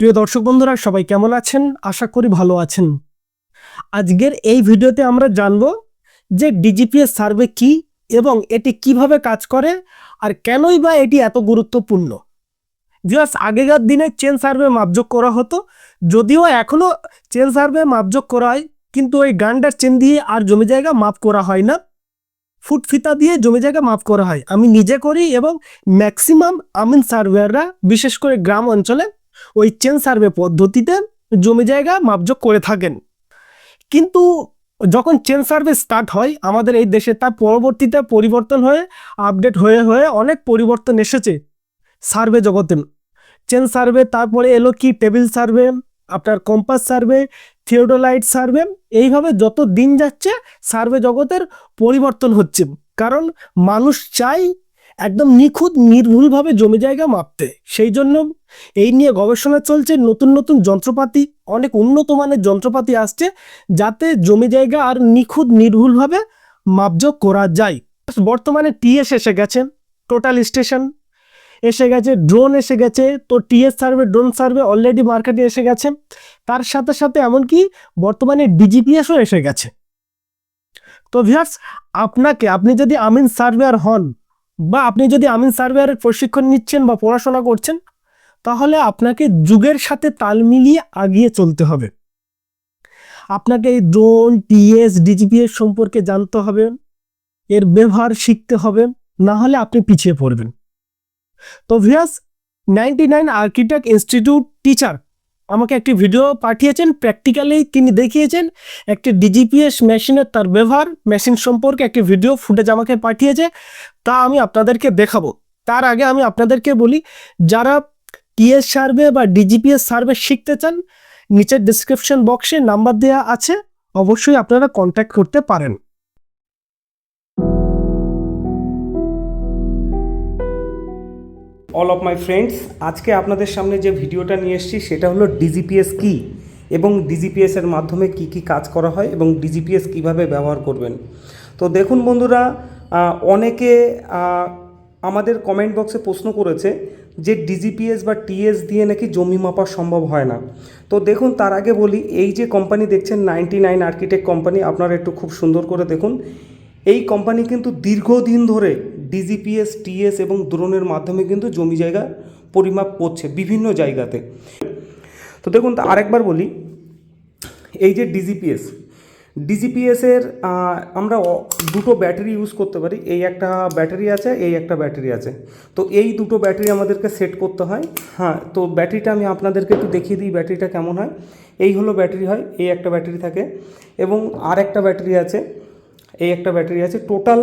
প্রিয় দর্শক বন্ধুরা, সবাই কেমন আছেন? আশা করি ভালো আছেন। আজকের এই ভিডিওতে আমরা জানব যে ডিজিপিএস সার্ভে কি এবং এটি কীভাবে কাজ করে আর কেনই বা এটি এত গুরুত্বপূর্ণ। জাস্ট আগেকার দিনে চেন সার্ভে মাপযোগ করা হতো, যদিও এখনও চেন সার্ভে মাপযোগ করা হয়, কিন্তু ওই গান্ডার চেন দিয়ে আর জমি জায়গা মাপ করা হয় না। ফুট ফিতা দিয়ে জমি জায়গা মাপ করা হয়। আমি নিজে করি এবং ম্যাক্সিমাম আমিন সার্ভেয়াররা বিশেষ করে গ্রাম অঞ্চলে ওই চেন সার্ভে পদ্ধতিতে জমি জায়গা মাপযোগ করে থাকেন। কিন্তু যখন চেন সার্ভে স্টার্ট হয়, আমাদের এই দেশে তার পরবর্তীতে পরিবর্তন হয়ে আপডেট হয়ে হয়ে অনেক পরিবর্তন এসেছে সার্ভে জগতে। চেন সার্ভে, তারপরে এলো কি টেবিল সার্ভে, আপনার কম্পাস সার্ভে, থিওডোলাইট সার্ভে, এইভাবে যত দিন যাচ্ছে সার্ভে জগতের পরিবর্তন হচ্ছে। কারণ মানুষ চাই একদম নিখুঁত, নির্ভুলভাবে জমি জায়গা মাপতে। সেই জন্য এই নিয়ে গবেষণা চলছে, নতুন নতুন যন্ত্রপাতি, অনেক উন্নত মানের যন্ত্রপাতি আসছে, যাতে জমি জায়গা আর নিখুঁত, নির্ভুলভাবে মাপযোগ করা যায়। বর্তমানে টিএস এসে গেছে, টোটাল স্টেশন এসে গেছে, ড্রোন এসে গেছে, তো TS survey, drone survey already মার্কেটে এসে গেছে। তার সাথে সাথে এমনকি বর্তমানে ডিজিপিএসও এসে গেছে। তো ভিয়ার্স আপনাকে, আপনি যদি আমিন সার্ভেয়ার হন বা আপনি যদি আমিন সার্ভেয়ারের প্রশিক্ষণ নিচ্ছেন বা পড়াশোনা করছেন, তাহলে আপনাকে যুগের সাথে তাল মিলিয়ে আগিয়ে চলতে হবে। আপনাকে এই ড্রোন টিএস ডিজিপিএস সম্পর্কে জানতে হবে, এর ব্যবহার শিখতে হবে, না হলে আপনি পিছিয়ে পড়বেন। তো Vyas ninety nine architect institute teacher আমাকে একটি ভিডিও পাঠিয়েছেন প্র্যাকটিক্যালি তিনি দেখিয়েছেন, একটি ডিজিপিএস মেশিনের তার ব্যবহার মেশিন সম্পর্কে একটি ভিডিও ফুটেজ আমাকে পাঠিয়েছে, তা আমি আপনাদেরকে দেখাবো। তার আগে আমি আপনাদেরকে বলি, যারা টিএস সার্ভে বা ডিজিপিএস সার্ভে শিখতে চান, নিচের ডিসক্রিপশন বক্সে নাম্বার দেওয়া আছে, অবশ্যই আপনারা কন্ট্যাক্ট করতে পারেন। অল অফ মাই ফ্রেন্ডস আজকে আপনাদের সামনে যে ভিডিওটা নিয়ে এসেছি, সেটা হলো ডিজিপিএস কি এবং ডিজিপিএস এর মাধ্যমে কি কি কাজ করা হয় এবং ডিজিপিএস কীভাবে ব্যবহার করবেন। তো দেখুন বন্ধুরা অনেকে আমাদের কমেন্ট বক্সে প্রশ্ন করেছে যে ডিজিপিএস বা টিএস দিয়ে নাকি জমি মাপা সম্ভব হয় না। তো দেখুন, তার আগে বলি, এই যে কোম্পানি দেখছেন নাইনটি নাইন আর্কিটেক্ট কোম্পানি আপনারা একটু খুব সুন্দর করে দেখুন। এই কোম্পানি কিন্তু দীর্ঘদিন ধরে ডিজিপিএস টিএস এবং দ্রোনের মাধ্যমে কিন্তু জমি জায়গা পরিমাপ করছে বিভিন্ন জায়গাতে। তো দেখুন, তা আরেকবার বলি, এই যে ডিজিপিএস ডিজিপিএসের আমরা দুটো ব্যাটারি ইউজ করতে পারি। এই একটা ব্যাটারি আছে, এই একটা ব্যাটারি আছে। তো এই দুটো ব্যাটারি আমাদেরকে সেট করতে হয়। হ্যাঁ তো ব্যাটারিটা আমি আপনাদেরকে একটু দেখিয়ে দিই ব্যাটারিটা কেমন হয়। এই হলো ব্যাটারি হয়, এই একটা ব্যাটারি থাকে। এবং আর একটা ব্যাটারি আছে, এই একটা ব্যাটারি আছে। টোটাল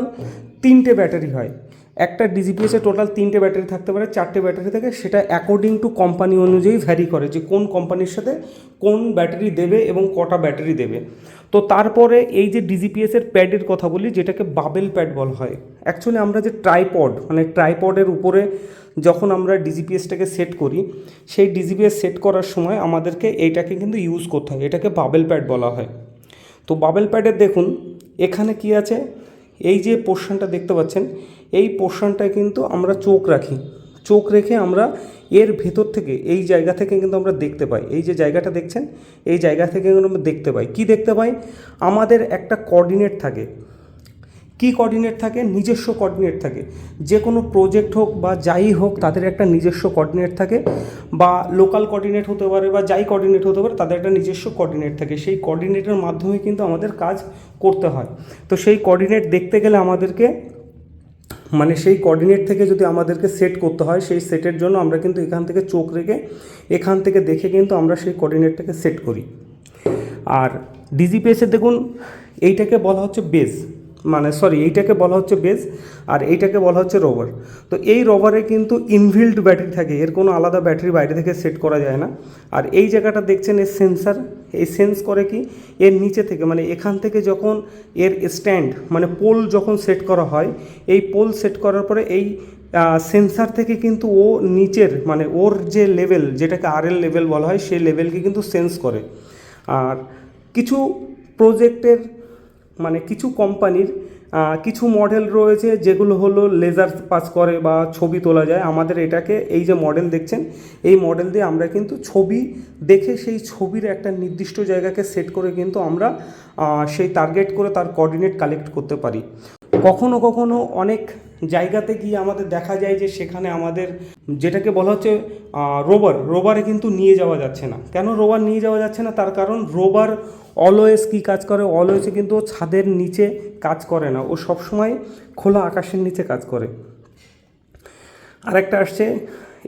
তিনটে ব্যাটারি হয়। একটা ডিজিপিএসে টোটাল তিনটে ব্যাটারি থাকতে পারে, চারটে ব্যাটারি থাকে। সেটা অ্যাকর্ডিং টু কোম্পানি অনুযায়ী ভ্যারি করে যে কোন কোম্পানির সাথে কোন ব্যাটারি দেবে এবং কটা ব্যাটারি দেবে। তো তারপরে এই যে ডিজিপিএসের প্যাডের কথা বলি, যেটাকে বাবেল প্যাড বলা হয়। অ্যাকচুয়ালি আমরা যে ট্রাইপড মানে ট্রাইপডের উপরে যখন আমরা ডিজিপিএসটাকে সেট করি, সেই ডিজিপিএস সেট করার সময় আমাদেরকে এইটাকে কিন্তু ইউজ করতে হয়। এটাকে বাবেল প্যাড বলা হয়। তো বাবেল প্যাডের দেখুন, এখানে কি আছে? এই যে পোর্শনটা দেখতে পাচ্ছেন, এই পোর্শনটায় কিন্তু আমরা চোখ রাখি। চোখ রেখে আমরা এর ভেতর থেকে, এই জায়গা থেকে কিন্তু আমরা দেখতে পাই। এই যে জায়গাটা দেখছেন, এই জায়গা থেকে কিন্তু আমরা দেখতে পাই। কি দেখতে পাই? আমাদের একটা কোঅর্ডিনেট থাকে। কি কোঅর্ডিনেট থাকে? নিজস্ব কোঅর্ডিনেট থাকে। যে কোনো প্রজেক্ট হোক বা যাই হোক, তাদের একটা নিজস্ব কোঅর্ডিনেট থাকে বা লোকাল কোঅর্ডিনেট হতে পারে বা যাই কোঅর্ডিনেট হতে পারে, তাদের একটা নিজস্ব কোঅর্ডিনেট থাকে। সেই কোঅর্ডিনেটের মাধ্যমে কিন্তু আমাদের কাজ করতে হয়। তো সেই কোঅর্ডিনেট দেখতে গেলে আমাদেরকে মানে সেই কোঅর্ডিনেট থেকে যদি আমাদেরকে সেট করতে হয়, সেই সেটের জন্য আমরা কিন্তু এখান থেকে চোখ রেখে, এখান থেকে দেখে কিন্তু আমরা সেই কোঅর্ডিনেটটাকে সেট করি। আর ডিজিপিএসে দেখুন, এইটাকে বলা হচ্ছে বেজ মানে সরি এইটাকে বলা হচ্ছে বেজ আর এইটাকে বলা হচ্ছে রোভার তো এই রোভারে কিন্তু ইনভিল্ড ব্যাটারি থাকে, এর কোনো আলাদা ব্যাটারি বাইরে থেকে সেট করা যায় না। আর এই জায়গাটা দেখছেন এর সেন্সার এই সেন্স করে কি? এর নিচে থেকে মানে এখান থেকে যখন এর স্ট্যান্ড মানে পোল যখন সেট করা হয়, এই পোল সেট করার পরে এই সেন্সার থেকে কিন্তু ও নিচের মানে ওর যে লেভেল যেটাকে আর এল লেভেল বলা হয়, সেই লেভেলকে কিন্তু সেন্স করে। আর কিছু প্রজেক্টের মানে কিছু কোম্পানির কিছু মডেল রয়েছে যেগুলো হলো লেজার পাস করে বা ছবি তোলা যায়। আমাদের এটাকে এই যে মডেল দেখছেন, এই মডেল দিয়ে আমরা কিন্তু ছবি দেখে সেই ছবির একটা নির্দিষ্ট জায়গাকে সেট করে কিন্তু আমরা সেই টার্গেট করে তার কোঅর্ডিনেট কালেক্ট করতে পারি। কখনো কখনো অনেক জায়গাতে গিয়ে আমাদের দেখা যায় যে সেখানে আমাদের যেটাকে বলা হচ্ছে রোবার, রোবারে কিন্তু নিয়ে যাওয়া যাচ্ছে না। কেন রোবার নিয়ে যাওয়া যাচ্ছে না? তার কারণ রোবার অলওয়েজ কী কাজ করে? অলওয়েজে কিন্তু ও ছাদের নিচে কাজ করে না। ও সবসময় খোলা আকাশের নিচে কাজ করে। আরেকটা আসছে,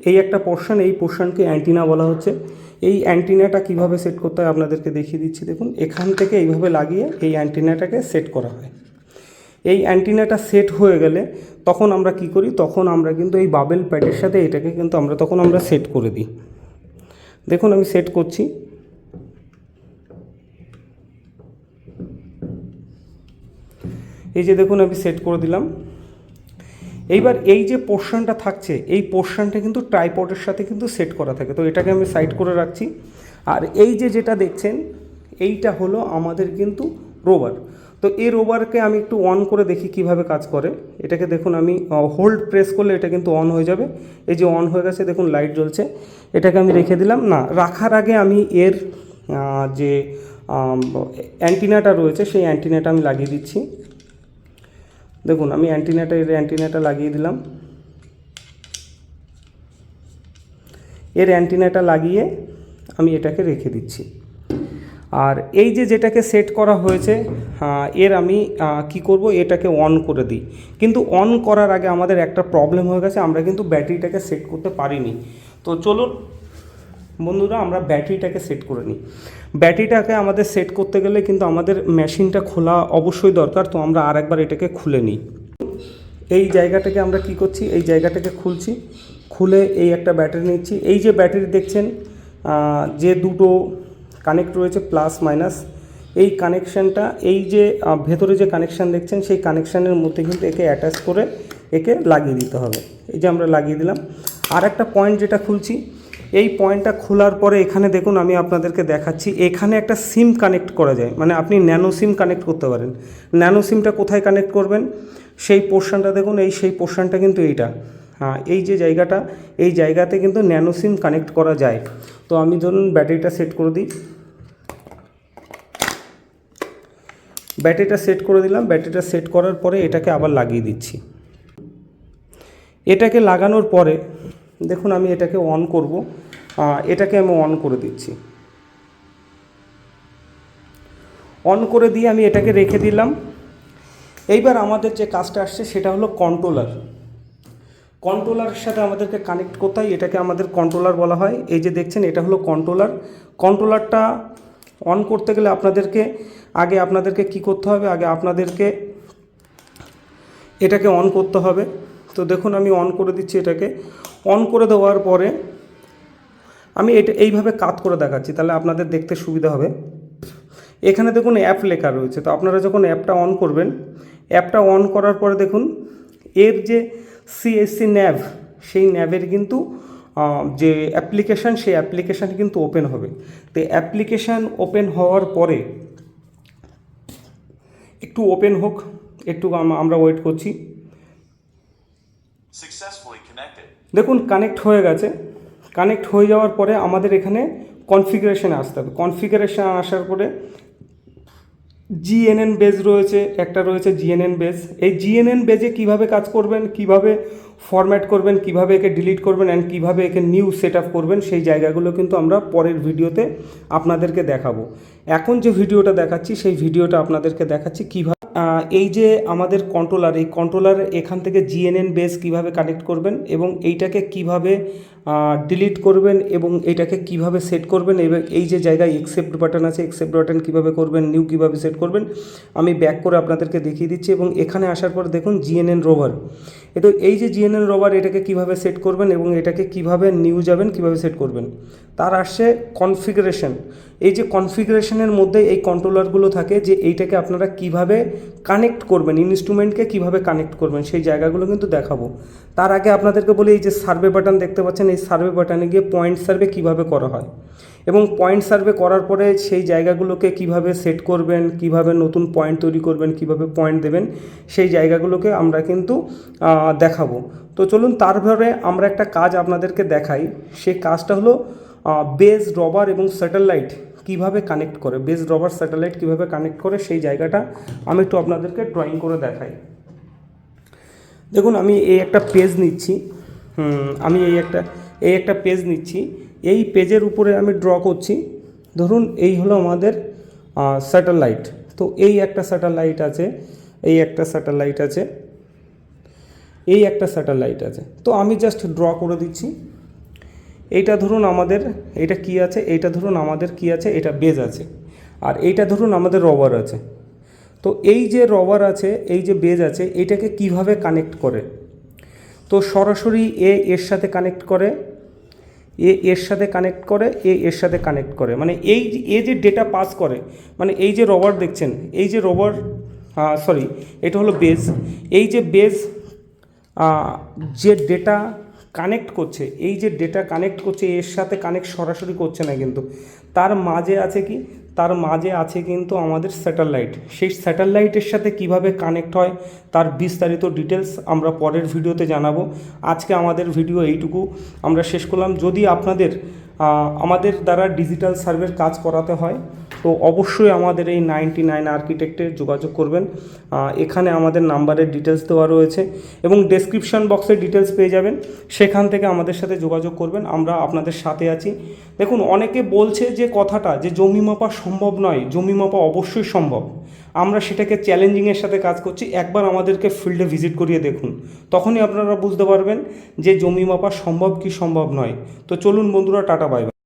এই একটা পোর্শন এই পোর্শনকে অ্যান্টিনা বলা হচ্ছে। এই অ্যান্টিনাটা কীভাবে সেট করতে হয় আপনাদেরকে দেখিয়ে দিচ্ছি। দেখুন, এখান থেকে এইভাবে লাগিয়ে এই অ্যান্টিনাটাকে সেট করা হয়। এই অ্যান্টিনাটা সেট হয়ে গেলে তখন আমরা কি করি? তখন আমরা কিন্তু এই বাবেল প্যাডের সাথে এটাকে কিন্তু আমরা তখন আমরা সেট করে দিই। দেখুন আমি সেট করছি। এই যে দেখুন আমি সেট করে দিলাম। এইবার এই যে পোর্শনটা থাকছে, এই পোর্শনটা কিন্তু ট্রাইপডের সাথে কিন্তু সেট করা থাকে। তো এটাকে আমি সাইড করে রাখছি। আর এই যে যেটা দেখছেন, এইটা হলো আমাদের কিন্তু রোবার তো এই রোবারকে আমি একটু অন করে দেখি কীভাবে কাজ করে। এটাকে দেখুন আমি হোল্ড প্রেস করলে এটা কিন্তু অন হয়ে যাবে। এই যে অন হয়ে গেছে, দেখুন লাইট জ্বলছে। এটাকে আমি রেখে দিলাম। না, রাখার আগে আমি এর যে অ্যান্টিনাটা রয়েছে, সেই অ্যান্টিনাটা আমি লাগিয়ে দিচ্ছি। দেখুন, আমি অ্যান্টিনাটা এর অ্যান্টিনাটা লাগিয়ে দিলাম। এর অ্যান্টিনাটা লাগিয়ে আমি এটাকে রেখে দিচ্ছি। আর এই যে যেটাকে সেট করা হয়েছে এর আমি কি করব, এটাকে অন করে দিই। কিন্তু অন করার আগে আমাদের একটা প্রবলেম হয়ে গেছে, আমরা কিন্তু ব্যাটারিটাকে সেট করতে পারিনি। তো চলুন, বন্ধুরা, আমরা ব্যাটারিটাকে সেট করে নিই। ব্যাটারিটাকে আমাদের সেট করতে গেলে কিন্তু আমাদের মেশিনটা খোলা অবশ্যই দরকার, তো আমরা আরেকবার এটাকে খুলে নিই। এই জায়গাটাকে আমরা কি করছি, এই জায়গাটাকে খুলছি, খুলে এই একটা ব্যাটারি নিচ্ছি। এই যে ব্যাটারি দেখছেন যে দুটো কানেক্ট রয়েছে প্লাস মাইনাস এই কানেকশানটা এই যে ভেতরে যে কানেকশান দেখছেন, সেই কানেকশানের মধ্যে কিন্তু একে অ্যাটাচ করে একে লাগিয়ে দিতে হবে। এই যে আমরা লাগিয়ে দিলাম। আর একটা পয়েন্ট যেটা খুলছি, এই পয়েন্টটা খোলার পরে এখানে দেখুন, আমি আপনাদেরকে দেখাচ্ছি, এখানে একটা সিম কানেক্ট করা যায়। মানে আপনি ন্যানো সিম কানেক্ট করতে পারেন। ন্যানো সিমটা কোথায় কানেক্ট করবেন? সেই পোর্শনটা দেখুন, এই সেই পোর্শনটা কিন্তু এইটা। হ্যাঁ এই যে জায়গাটা, এই জায়গাতে কিন্তু ন্যানো সিম কানেক্ট করা যায়। তো আমি ধরুন ব্যাটারিটা সেট করে দিই। ব্যাটারিটা সেট করে দিলাম। ব্যাটারিটা সেট করার পরে এটাকে আবার লাগিয়ে দিচ্ছি। এটাকে লাগানোর পরে দেখুন আমি এটাকে অন করব। এটাকে আমি অন করে দিচ্ছি। অন করে দিয়ে আমি এটাকে রেখে দিলাম। এইবার আমাদের যে কাজটা আসছে সেটা হলো কন্ট্রোলার কন্ট্রোলারের সাথে আমাদেরকে কানেক্ট হয়। এটাকে আমাদের কন্ট্রোলার বলা হয়। এই যে দেখছেন, এটা হলো কন্ট্রোলার কন্ট্রোলারটা অন করতে গেলে আপনাদেরকে আগে আপনাদেরকে কি করতে হবে? আগে আপনাদেরকে এটাকে অন করতে হবে। তো দেখুন, আমি অন করে দিচ্ছি এটাকে। অন করে দেওয়ার পরে আমি এটা এইভাবে কাত করে দেখাচ্ছি, তাহলে আপনাদের দেখতে সুবিধা হবে। এখানে দেখুন অ্যাপ লেখা রয়েছে। তো আপনারা যখন অ্যাপটা অন করবেন অ্যাপটা অন করার পরে দেখুন, এর যে সিএসসি ন্যাভ সেই ন্যাভের কিন্তু যে অ্যাপ্লিকেশান সেই অ্যাপ্লিকেশান কিন্তু ওপেন হবে। তো অ্যাপ্লিকেশান ওপেন হওয়ার পরে একটু ওপেন হোক একটু আমরা ওয়েট করছি। দেখুন কানেক্ট হয়ে গেছে। কানেক্ট হয়ে যাওয়ার পরে আমাদের এখানে কনফিগারেশনে আসতে হবে। কনফিগারেশন আসার পরে জিএনএন বেজ রয়েছে একটা রয়েছে জিএনএন বেজ এই জিএনএন বেজে কীভাবে কাজ করবেন কীভাবে ফরম্যাট করবেন, কীভাবে একে ডিলিট করবেন অ্যান্ড কীভাবে একে নিউ সেট করবেন, সেই জায়গাগুলো কিন্তু আমরা পরের ভিডিওতে আপনাদেরকে দেখাবো। এখন যে ভিডিওটা দেখাচ্ছি, সেই ভিডিওটা আপনাদেরকে দেখাচ্ছি কীভাবে এই যে আমাদের কন্ট্রোলার এই কন্ট্রোলার এখান থেকে জিএনএন বেস কীভাবে কানেক্ট করবেন এবং এইটাকে কীভাবে ডিলিট করবেন এবং এটাকে কীভাবে সেট করবেন, এবং এই যে জায়গায় এক্সেপ্ট বাটন আছে এক্সেপ্ট বাটন কীভাবে করবেন নিউ কীভাবে সেট করবেন, আমি ব্যাক করে আপনাদেরকে দেখিয়ে দিচ্ছি এবং এখানে আসার পর দেখুন জিএনএন রোভার এ তো এই যে জিএনএল রোভার এটাকে কীভাবে সেট করবেন এবং এটাকে কীভাবে নিউ যাবেন, কীভাবে সেট করবেন, তার আসছে কনফিগারেশন এই যে কনফিগারেশনের মধ্যে এই কন্ট্রোলারগুলো থাকে যে এইটাকে আপনারা কীভাবে কানেক্ট করবেন ইনস্ট্রুমেন্টকে কীভাবে কানেক্ট করবেন, সেই জায়গাগুলো কিন্তু দেখাবো। তার আগে আপনাদেরকে বলি এই যে সার্ভে বাটন দেখতে পাচ্ছেন, এই সার্ভে বাটনে গিয়ে পয়েন্ট সার্ভে কীভাবে করা হয়। এবং পয়েন্ট সার্ভে করার পরে সেই জায়গাগুলোকে কীভাবে সেট করবেন, কীভাবে নতুন পয়েন্ট তৈরি করবেন, কীভাবে পয়েন্ট দেবেন, সেই জায়গাগুলোকে আমরা কিন্তু দেখাবো। তো চলুন তারপরে আমরা একটা কাজ আপনাদেরকে দেখাই। সেই কাজটা হলো বেজ রবার এবং স্যাটেলাইট কীভাবে কানেক্ট করে। বেজ রবার স্যাটেলাইট কীভাবে কানেক্ট করে সেই জায়গাটা আমি একটু আপনাদেরকে ড্রয়িং করে দেখাই। দেখুন, আমি এই একটা পেজ নিচ্ছি। আমি এই একটা এই একটা পেজ নিচ্ছি। এই পেজের উপরে আমি ড্র করছি। ধরুন এই হলো আমাদের স্যাটেলাইট তো এই একটা স্যাটেলাইট আছে, এই একটা স্যাটেলাইট আছে, এই একটা স্যাটেলাইট আছে। তো আমি জাস্ট ড্র করে দিচ্ছি। এইটা ধরুন আমাদের এটা কি আছে, এইটা ধরুন আমাদের কি আছে, এটা বেজ আছে। আর এইটা ধরুন আমাদের রবার আছে। তো এই যে রবার আছে, এই যে বেজ আছে এইটাকে কীভাবে কানেক্ট করে? তো সরাসরি এ এর সাথে কানেক্ট করে এ এর সাথে কানেক্ট করে, এ এর সাথে কানেক্ট করে। মানে এই এ যে ডেটা পাস করে মানে এই যে রবার দেখছেন, এই যে রবার সরি এটা হলো বেজ এই যে বেজ যে ডেটা কানেক্ট করছে, এই যে ডেটা কানেক্ট করছে, এর সাথে কানেক্ট সরাসরি করছে না কিন্তু। তার মাঝে আছে কি? তার মাঝে আছে কিন্তু আমাদের স্যাটেলাইট। সেই স্যাটেলাইটের সাথে কীভাবে কানেক্ট হয় তার বিস্তারিত ডিটেলস আমরা পরের ভিডিওতে জানাব। আজকে আমাদের ভিডিও এইটুকু। আমরা শেষ করলাম। যদি আপনাদের আমাদের দ্বারা ডিজিটাল সার্ভের কাজ করাতে হয় তো অবশ্যই আমাদের এই নাইনটি নাইন আর্কিটেক্টে যোগাযোগ করবেন। এখানে আমাদের নাম্বারের ডিটেলস দেওয়া রয়েছে এবং ডেসক্রিপশন বক্সে ডিটেলস পেয়ে যাবেন। সেখান থেকে আমাদের সাথে যোগাযোগ করবেন। আমরা আপনাদের সাথে আছি। দেখুন, অনেকে বলছে যে কথাটা যে জমি মাপা সম্ভব নয়। জমি মাপা অবশ্যই সম্ভব। আমরা সেটাকে চ্যালেঞ্জিংয়ের সাথে কাজ করছি। একবার আমাদেরকে ফিল্ডে ভিজিট করিয়ে দেখুন। তখনই আপনারা বুঝতে পারবেন যে জমি মাপা সম্ভব কি সম্ভব নয়। তো চলুন বন্ধুরা, টাটা বাই বাই